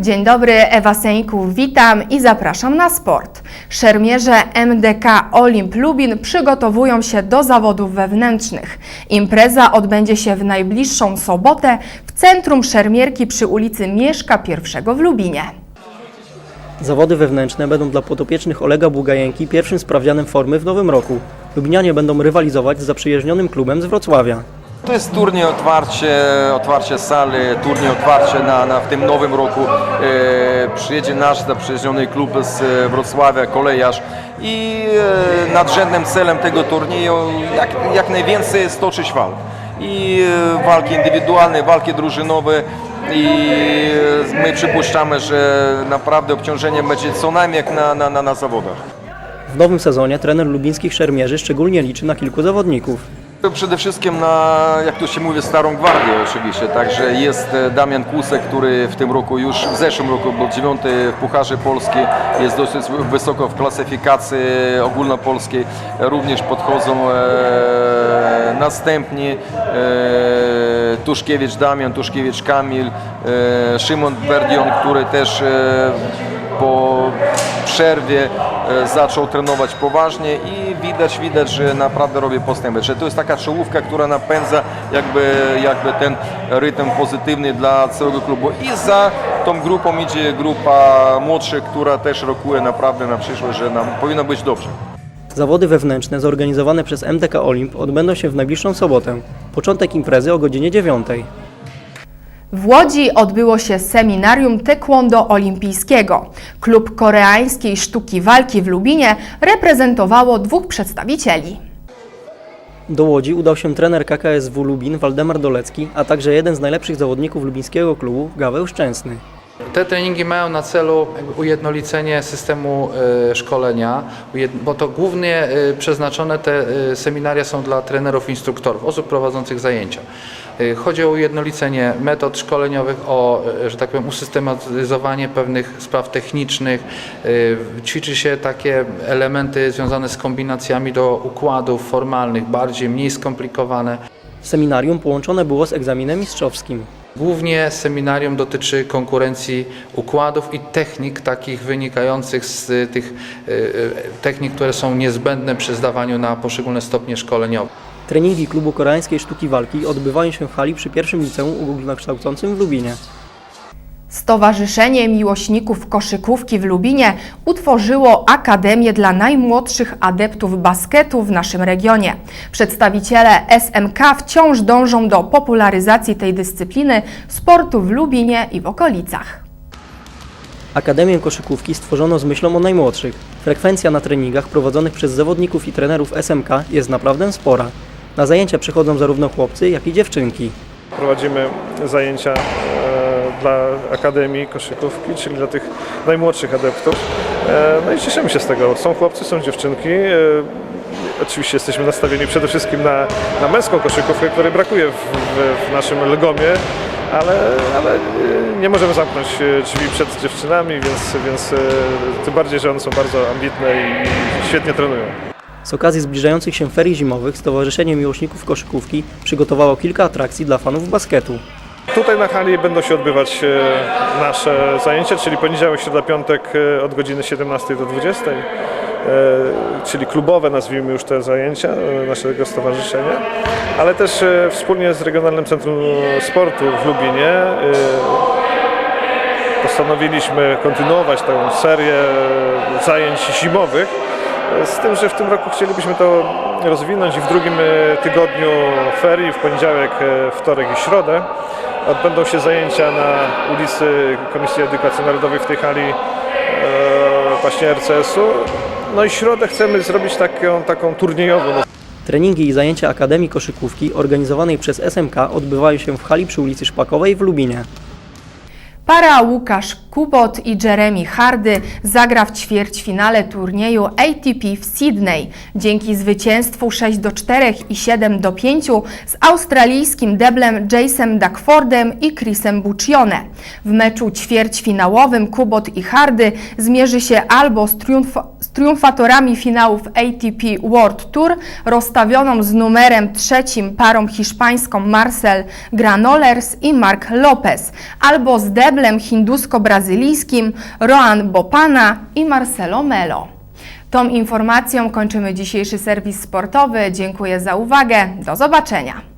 Dzień dobry, Ewa Seńków, witam i zapraszam na sport. Szermierze MDK Olimp Lubin przygotowują się do zawodów wewnętrznych. Impreza odbędzie się w najbliższą sobotę w Centrum Szermierki przy ulicy Mieszka I w Lubinie. Zawody wewnętrzne będą dla podopiecznych Olega Bugajenki pierwszym sprawdzianem formy w nowym roku. Lubinianie będą rywalizować z zaprzyjaźnionym klubem z Wrocławia. To jest turniej otwarcie, otwarcie sali, turniej otwarcie na, na, w tym nowym roku. E, przyjedzie nasz zaprzyjaźniony klub z e, Wrocławia, kolejarz i e, nadrzędnym celem tego turnieju jak, jak najwięcej stoczyć walk. I e, walki indywidualne, walki drużynowe i e, my przypuszczamy, że naprawdę obciążenie będzie co najmniej jak na, na, na, na zawodach. W nowym sezonie trener lubińskich szermierzy szczególnie liczy na kilku zawodników. Przede wszystkim na, jak to się mówi, starą gwardię oczywiście. Także jest e, Damian Kusek, który w tym roku już, w zeszłym roku był dziewiąty w Pucharze Polski. Jest dosyć wysoko w klasyfikacji ogólnopolskiej. Również podchodzą e, następni. E, Tuszkiewicz Damian, Tuszkiewicz Kamil, e, Szymon Berdion, który też e, po przerwie e, zaczął trenować poważnie i widać, widać, że naprawdę robi postępy. Że to jest taka czołówka, która napędza jakby, jakby ten rytm pozytywny dla całego klubu. I za tą grupą idzie grupa młodszych, która też rokuje naprawdę na przyszłość, że nam powinno być dobrze. Zawody wewnętrzne zorganizowane przez MDK Olimp odbędą się w najbliższą sobotę. Początek imprezy o godzinie 9. W Łodzi odbyło się seminarium taekwondo olimpijskiego. Klub koreańskiej sztuki walki w Lubinie reprezentowało dwóch przedstawicieli. Do Łodzi udał się trener KKSW Lubin Waldemar Dolecki, a także jeden z najlepszych zawodników lubińskiego klubu Gaweł Szczęsny. Te treningi mają na celu ujednolicenie systemu e, szkolenia, bo to głównie e, przeznaczone te e, seminaria są dla trenerów, instruktorów, osób prowadzących zajęcia. Chodzi o ujednolicenie metod szkoleniowych, o, że tak powiem, usystematyzowanie pewnych spraw technicznych. Ćwiczy się takie elementy związane z kombinacjami do układów formalnych, bardziej, mniej skomplikowane. Seminarium połączone było z egzaminem mistrzowskim. Głównie seminarium dotyczy konkurencji układów i technik takich wynikających z tych y, y, technik, które są niezbędne przy zdawaniu na poszczególne stopnie szkoleniowe. Treningi klubu koreańskiej sztuki walki odbywają się w hali przy pierwszym liceum ogólnokształcącym w Lubinie. Stowarzyszenie Miłośników Koszykówki w Lubinie utworzyło Akademię dla najmłodszych adeptów basketu w naszym regionie. Przedstawiciele SMK wciąż dążą do popularyzacji tej dyscypliny sportu w Lubinie i w okolicach. Akademię koszykówki stworzono z myślą o najmłodszych. Frekwencja na treningach prowadzonych przez zawodników i trenerów SMK jest naprawdę spora. Na zajęcia przychodzą zarówno chłopcy, jak i dziewczynki. Prowadzimy zajęcia dla Akademii Koszykówki, czyli dla tych najmłodszych adeptów. E, no i cieszymy się z tego. Są chłopcy, są dziewczynki. E, oczywiście jesteśmy nastawieni przede wszystkim na, na męską koszykówkę, której brakuje w, w, w naszym Legomie, ale, ale e, nie możemy zamknąć drzwi przed dziewczynami, więc, więc tym bardziej, że one są bardzo ambitne i świetnie trenują. Z okazji zbliżających się ferii zimowych Stowarzyszenie Miłośników Koszykówki przygotowało kilka atrakcji dla fanów basketu. Tutaj na hali będą się odbywać e, nasze zajęcia, czyli poniedziałek, środa, piątek e, od godziny 17 do 20, e, czyli klubowe nazwijmy już te zajęcia naszego stowarzyszenia, ale też wspólnie z Regionalnym Centrum Sportu w Lubinie postanowiliśmy kontynuować tę serię zajęć zimowych. Z tym, że w tym roku chcielibyśmy to rozwinąć i w drugim tygodniu ferii, w poniedziałek, wtorek i środę, odbędą się zajęcia na ulicy Komisji Edukacji Narodowej w tej hali e, właśnie RCS-u. No i środę chcemy zrobić taką, taką turniejową. Treningi i zajęcia Akademii Koszykówki organizowanej przez SMK odbywają się w hali przy ulicy Szpakowej w Lubinie. Para Łukasz Kubot i Jeremy Hardy zagra w ćwierćfinale turnieju ATP w Sydney. Dzięki zwycięstwu 6 do 4 i 7 do 5 z australijskim deblem Jasem Duckfordem i Chrisem Buccione. W meczu ćwierćfinałowym Kubot i Hardy zmierzy się albo z, triumf z triumfatorami finałów ATP World Tour, rozstawioną z numerem trzecim parą hiszpańską Marcel Granollers i Marc Lopez, albo z deblem hindusko-brazylijskim Roan Bopana i Marcelo Melo. Tą informacją kończymy dzisiejszy serwis sportowy. Dziękuję za uwagę. Do zobaczenia.